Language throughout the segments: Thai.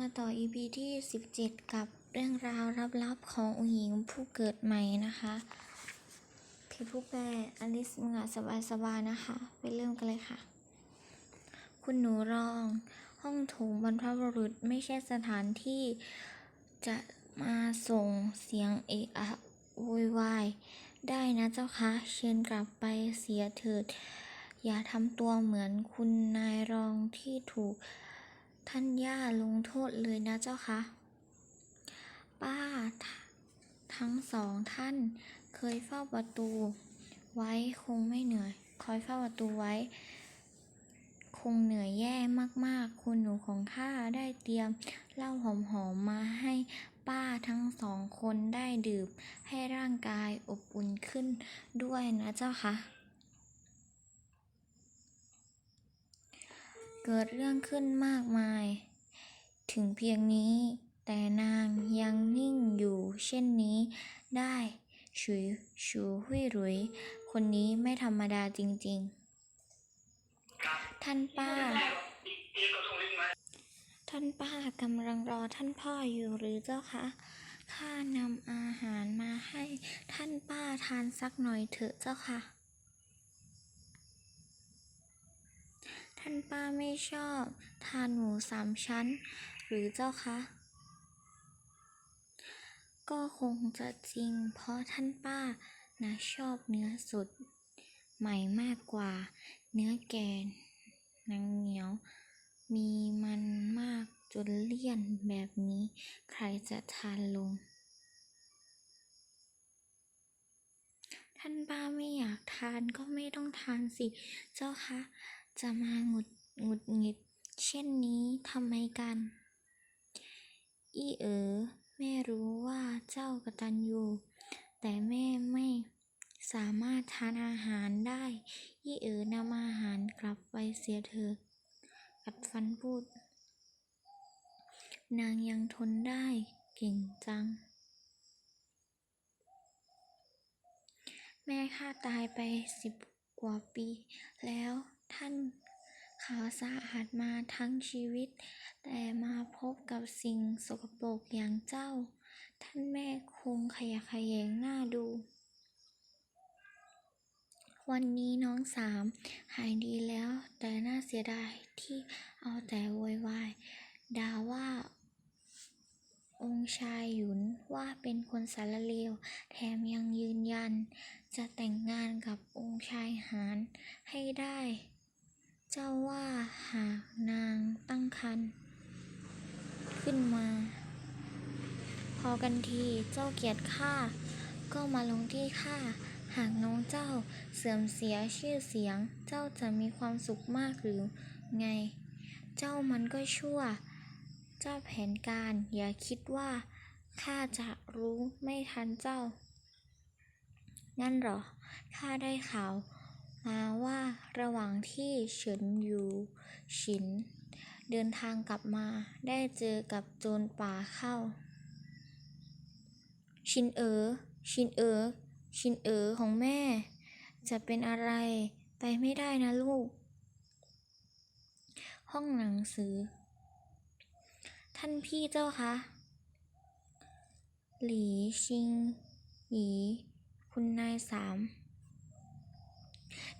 มาต่อ EP ที่ 17 กับเรื่องราวลับๆขององค์หญิงผู้เกิดใหม่นะคะเพจผู้แปลอลิสมึงอะสบายๆนะคะ ไปเริ่มกันเลยค่ะ คุณหนูรอง ห้องโถงบรรพบุรุษไม่ใช่สถานที่จะมาส่งเสียงเอะอะโวยวายได้นะเจ้าคะเชิญกลับไปเสียเถิด อย่าทำตัวเหมือนคุณนายรองที่ถูก ท่านย่าลงโทษเลยนะเจ้าคะ ป้า ทั้งสองท่านเคยเฝ้าประตู ไว้คงไม่เหนื่อย คอยเฝ้าประตูไว้ คงเหนื่อยแย่มากๆ คุณหนูของข้าได้เตรียมเหล้าหอมๆมาให้ป้าทั้งสองคนได้ดื่มให้ร่างกายอบอุ่นขึ้นด้วยนะเจ้าคะ เกิดเรื่องขึ้นมากมาย ถึงเพียงนี้ แต่นางยังนิ่งอยู่เช่นนี้ได้ฉุยชูหุยหรุย คนนี้ไม่ธรรมดาจริง ๆ ท่านป้า ท่านป้ากำลังรอท่านพ่ออยู่หรือเจ้าคะข้านำอาหารมาให้ท่านป้าทานสักหน่อยเถอะเจ้าค่ะ ท่านป้าไม่ชอบ ทานหมูสามชั้น หรือเจ้าคะ ก็คงจะจริง เพราะท่านป้านะชอบเนื้อสดใหม่มากกว่า เนื้อแกนังเหนียว มีมันมากจนเลี่ยนแบบนี้ ใครจะทานลง ท่านป้าไม่อยากทานก็ไม่ต้องทานสิ เจ้าคะ จะมาหงุดหงุดหงิด เช่นนี้ทำไมกัน อีเอ๋อแม่รู้ว่าเจ้ากระตัญญูแต่แม่ไม่สามารถทานอาหารได้อีเอ๋อนำอาหารกลับไปเสียเถิดกัดฟันพูด นางยังทนได้เก่งจัง แม่ข้าตายไปสิบกว่าปีแล้ว ท่านขาวสะอาดมาทั้งชีวิต แต่มาพบกับสิ่งสกปรกอย่างเจ้า ท่านแม่คงขยะแขยงหน้าดู วันนี้น้องสามหายดีแล้ว แต่น่าเสียดายที่เอาแต่โวยวายด่าว่า องค์ชายหยุนว่าเป็นคนสารเลว แถมยังยืนยัน จะแต่งงานกับองค์ชายหานให้ได้ เจ้าว่าหากนางตั้งครรภ์ขึ้นมา พอกันทีเจ้าเกียดข้าก็มาลงที่ข้าหากน้องเจ้าเสื่อมเสียชื่อเสียง เจ้าจะมีความสุขมากหรือไง เจ้ามันก็ชั่ว เจ้าแผนการอย่าคิดว่าข้าจะรู้ไม่ทันเจ้างั้นหรอข้าได้ข่าว มาว่าระหว่างที่เฉินอยู่ฉิน เดินทางกลับมาได้เจอกับโจรป่าเข้า ชินเอ๋อชินเอ๋อชินเอ๋อของแม่ จะเป็นอะไรไปไม่ได้นะลูก ห้องหนังสือ ท่านพี่เจ้าคะ หลีชิงหยีคุณนายสาม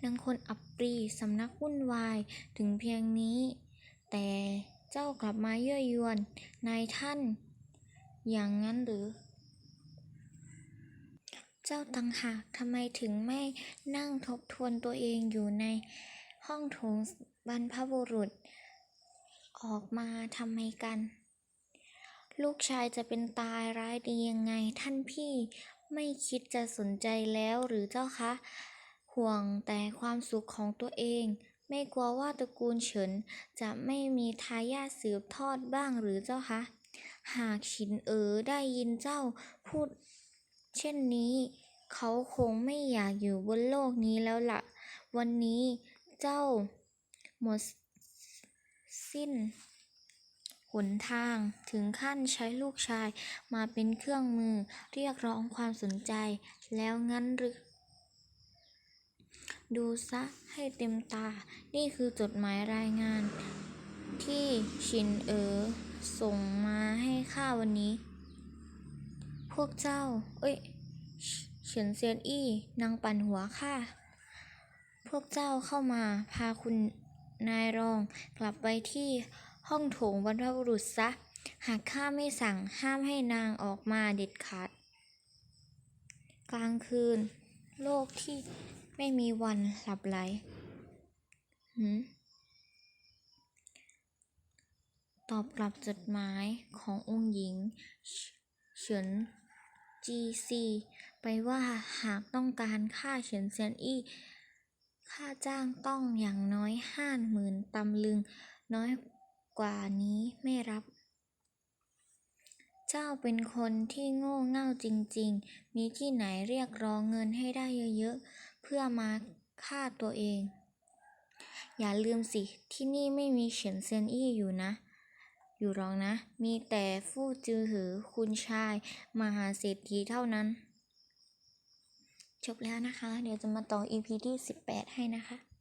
นางคนอับปรีสำนักวุ่นวายถึงเพียงนี้ แต่เจ้ากลับมาเย่อยวนนายท่าน อย่างนั้นหรือ เจ้าตังหากทำไมถึงไม่นั่งทบทวนตัวเองอยู่ในห้องโถงบรรพบุรุษ ออกมาทำไมกัน ลูกชายจะเป็นตายร้ายดียังไงท่านพี่ไม่คิดจะสนใจแล้วหรือเจ้าคะ ห่วงแต่ความสุขของตัวเอง ไม่กลัวว่าตระกูลเฉินจะไม่มีทายาทสืบทอดบ้างหรือเจ้าคะ หากฉินเอ๋อได้ยินเจ้าพูด เช่นนี้เขาคงไม่อยากอยู่บนโลกนี้แล้วล่ะ วันนี้เจ้าหมดสิ้นหนทางถึงขั้นใช้ลูกชายมาเป็นเครื่องมือเรียกร้องความสนใจแล้วงั้นหรือ ดูซะให้เต็มตา นี่คือจดหมายรายงาน ที่ชินเอ๋อส่งมาให้ข้าวันนี้ พวกเจ้า เอ้ยเฉินเซียนอี้นางปั่นหัวข้าพวกเจ้าเข้ามาพาคุณนายรองกลับไปที่ห้องโถงบรรพบุรุษซะ หากข้าไม่สั่งห้ามให้นางออกมาเด็ดขาด กลางคืน โลกที่ ไม่มีวันหลับไหลหตอบกลับจดหมายขององค์หญิงเฉินจีซีไปว่าหากต้องการฆ่าเฉินเซียนอี้ ค่าจ้างต้องอย่างน้อยห้าหมื่นตำลึง น้อยกว่านี้ไม่รับ เจ้าเป็นคนที่โง่เง่าจริง ๆ มีที่ไหนเรียกร้องเงินให้ได้เยอะ ๆ เพื่อมาฆ่าตัวเอง อย่าลืมสิที่นี่ไม่มีเฉินเซียนอี้อยู่นะ อยู่หรอกนะ มีแต่ฟู่จือหือคุณชาย มหาเศรษฐีเท่านั้น จบแล้วนะคะ เดี๋ยวจะมาต่อ EP ที่ 18 ให้นะคะ